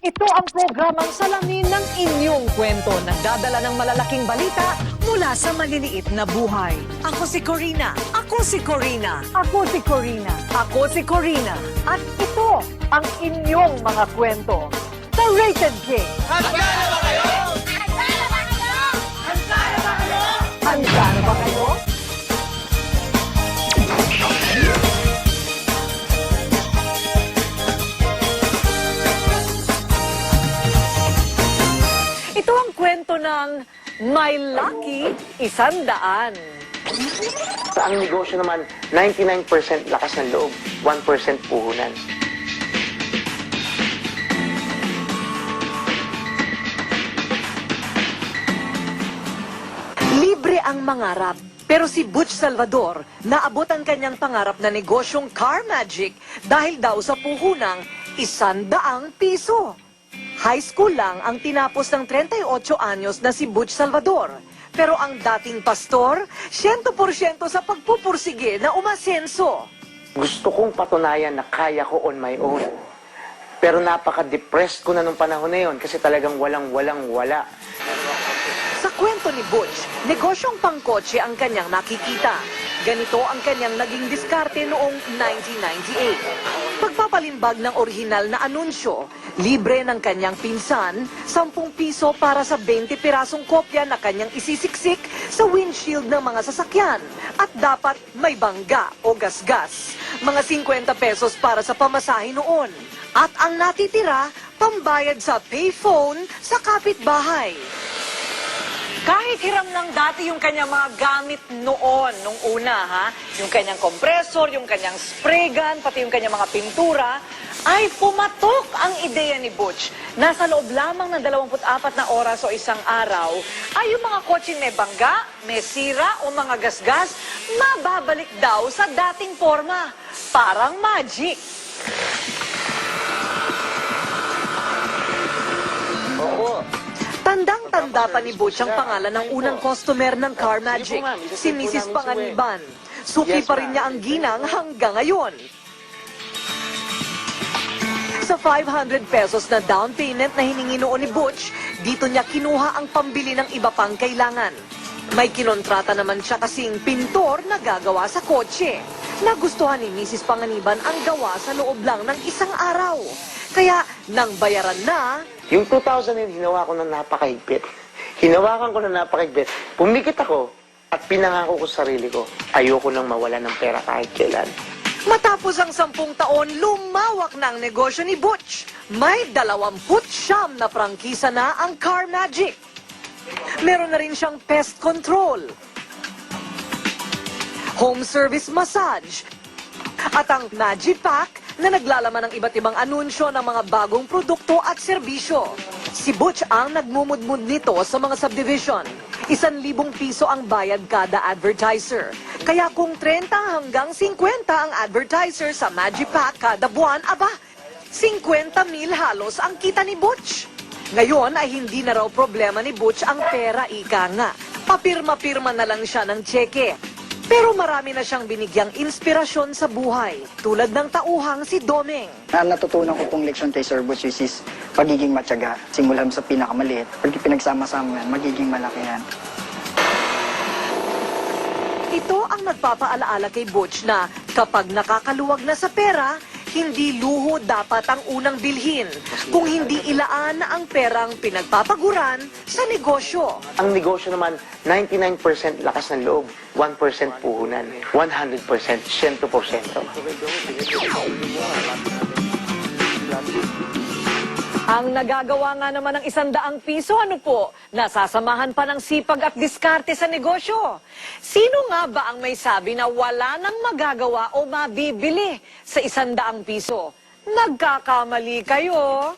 Ito ang programang salamin ng inyong kwento. Nagdadala ng malalaking balita mula sa maliliit na buhay. Ako si Corina. Ako si Corina. Ako si Corina. Ako si Corina. At ito ang inyong mga kwento. Sa Rated King. Handa na ba kayo? Handa na ba kayo? Ito My Lucky Isandaan. Sa ang negosyo naman, 99% lakas ng loob, 1% puhunan. Libre ang mangarap. Pero si Butch Salvador, naabot ang kanyang pangarap na negosyong car magic dahil daw sa puhunang isandaang piso. High school lang ang tinapos ng 38 anyos na si Butch Salvador. Pero ang dating pastor, 100% sa pagpupursige na umasenso. Gusto kong patunayan na kaya ko on my own. Pero napaka-depressed ko na nung panahon na yun kasi talagang walang-walang wala. Sa kwento ni Butch, negosyong pangkotse ang kanyang nakikita. Ganito ang kanyang naging diskarte noong 1998. Pagpapalimbag ng orihinal na anunsyo, libre ng kanyang pinsan, 10 piso para sa 20 pirasong kopya na kanyang isisiksik sa windshield ng mga sasakyan. At dapat may bangga o gasgas. Mga 50 pesos para sa pamasahe noon. At ang natitira, pambayad sa payphone sa kapitbahay. Hiram ng dati yung kanyang mga gamit noon, nung una, ha? Yung kanyang kompresor, yung kanyang spray gun, pati yung kanyang mga pintura, ay pumatok ang ideya ni Butch. Nasa loob lamang ng 24 na oras o isang araw, ay yung mga kotseng may bangga, may sira o mga gasgas, mababalik daw sa dating forma. Parang magic. Pa ni Butch ang pangalan ng unang customer ng Car Magic, si Mrs. Panganiban. Suki pa rin niya ang ginang hanggang ngayon. Sa 500 pesos na down payment na hiningi noon ni Butch, dito niya kinuha ang pambili ng iba pang kailangan. May kinontrata naman siya kasing pintor na gagawa sa kotse. Nagustuhan ni Mrs. Panganiban ang gawa sa loob lang ng isang araw. Kaya nang bayaran na, Yung 2000 yun, hinawa ko na napakahigpit. Hinawakan ko na napakahigpit. Pumikit ako at pinangako ko sa sarili ko, ayoko nang mawala ng pera kahit kailan. Matapos ang sampung taon, lumawak na ang negosyo ni Butch. May dalawamput siyam na prangkisa na ang Car Magic. Meron na rin siyang pest control, home service massage, at ang Magipack na naglalaman ng iba't ibang anunsyo ng mga bagong produkto at serbisyo. Si Butch ang nagmumudmud nito sa mga subdivision. Isan libong piso ang bayad kada advertiser. Kaya kung 30 hanggang 50 ang advertiser sa Magipack kada buwan, aba, 50 mil halos ang kita ni Butch. Ngayon ay hindi na raw problema ni Butch ang pera ika nga. Papirma-pirma na lang siya ng tseke. Pero marami na siyang binigyang inspirasyon sa buhay, tulad ng tauhang si Domeng. Na natutunan ko pong leksyon kay Sir Butch which is pagiging matyaga. Simula sa pinakamaliit. Pag pinagsama-sama yan, magiging malaki yan. Ito ang nagpapaalaala kay Butch na kapag nakakaluwag na sa pera, hindi luho dapat ang unang bilhin, kung hindi ilaan ang perang pinagpapaguran sa negosyo. Ang negosyo naman, 99% lakas ng loob, 1% puhunan, 100%, 100%. Ang nagagawa nga naman ng isandaang piso, ano po, nasasamahan pa ng sipag at diskarte sa negosyo. Sino nga ba ang may sabi na wala nang magagawa o mabibili sa isandaang piso? Nagkakamali kayo.